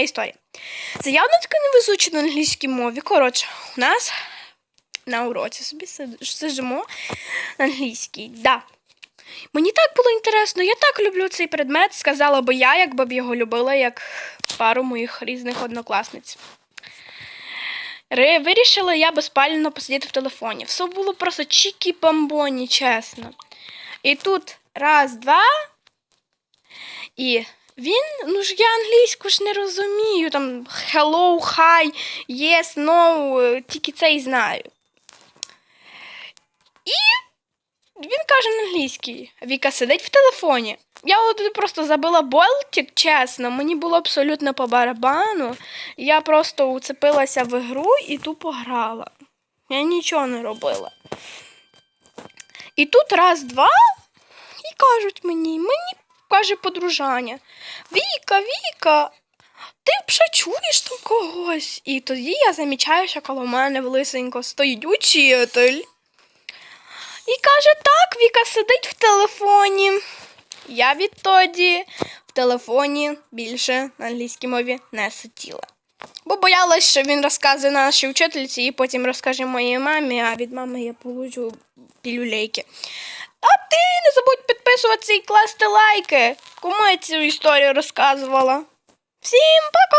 історія. Це явно таке невезуче на англійській мові. Коротше, у нас на уроці собі сид- сидимо на англійській. Да. Мені так було інтересно, я так люблю цей предмет, сказала би я, якби б його любила, як пару моїх різних однокласниць. Вирішила я безпально посидіти в телефоні. Все було просто чікі-бамбоні, чесно. І тут раз, два. І він, ну ж я англійську ж не розумію. Там hello, hi, yes, no, е, тільки це і знаю. І він каже на англійській. Віка сидить в телефоні. Я от просто забила болтик, чесно, мені було абсолютно по барабану. Я просто уцепилася в ігру і тупо грала. Я нічого не робила. І тут раз-два і кажуть мені, мені каже подружання. Віка, Віка, ти чуєш там когось? І тоді я замічаю, що коло мене лисенько стоїть учитель. І каже, так, Віка сидить в телефоні. Я відтоді в телефоні більше на англійській мові не сиділа. Бо боялась, що він розказує нашій вчительці і потім розкаже моїй мамі, а від мами я получу пілюлейки. А ти не забудь підписуватися і класти лайки. Кому я цю історію розказувала? Всім пока!